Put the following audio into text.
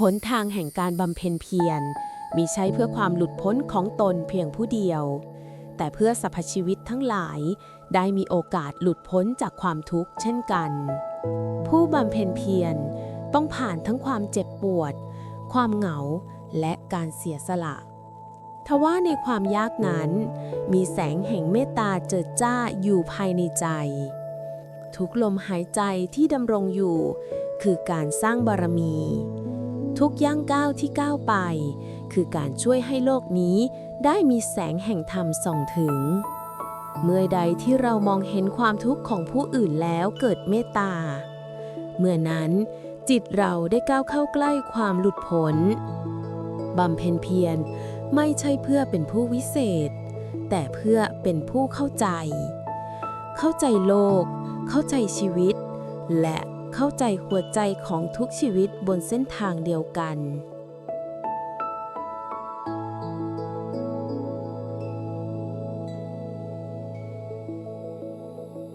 หนทางแห่งการบำเพ็ญเพียรมีใช้เพื่อความหลุดพ้นของตนเพียงผู้เดียว แต่เพื่อสรรพชีวิตทั้งหลายได้มีโอกาสหลุดพ้นจากความทุกข์เช่นกัน ผู้บำเพ็ญเพียรต้องผ่านทั้งความเจ็บปวด ความเหงาและการเสียสละทว่าในความยากนั้น มีแสงแห่งเมตตาเจิดจ้าอยู่ภายในใจ ทุกลมหายใจที่ดำรงอยู่ คือการสร้างบารมี ทุกย่างก้าวที่ก้าวไป คือการช่วยให้โลกนี้ได้มีแสงแห่งธรรมส่องถึง เมื่อใดที่เรามองเห็นความทุกข์ของผู้อื่นแล้วเกิดเมตตา เมื่อนั้นจิตเราได้ก้าวเข้าใกล้ความหลุดพ้นบำเพ็ญเพียรไม่ใช่เพื่อเป็นผู้วิเศษ แต่เพื่อเป็นผู้เข้าใจ เข้าใจโลก เข้าใจชีวิต และ เข้าใจหัวใจของทุกชีวิตบนเส้นทางเดียวกัน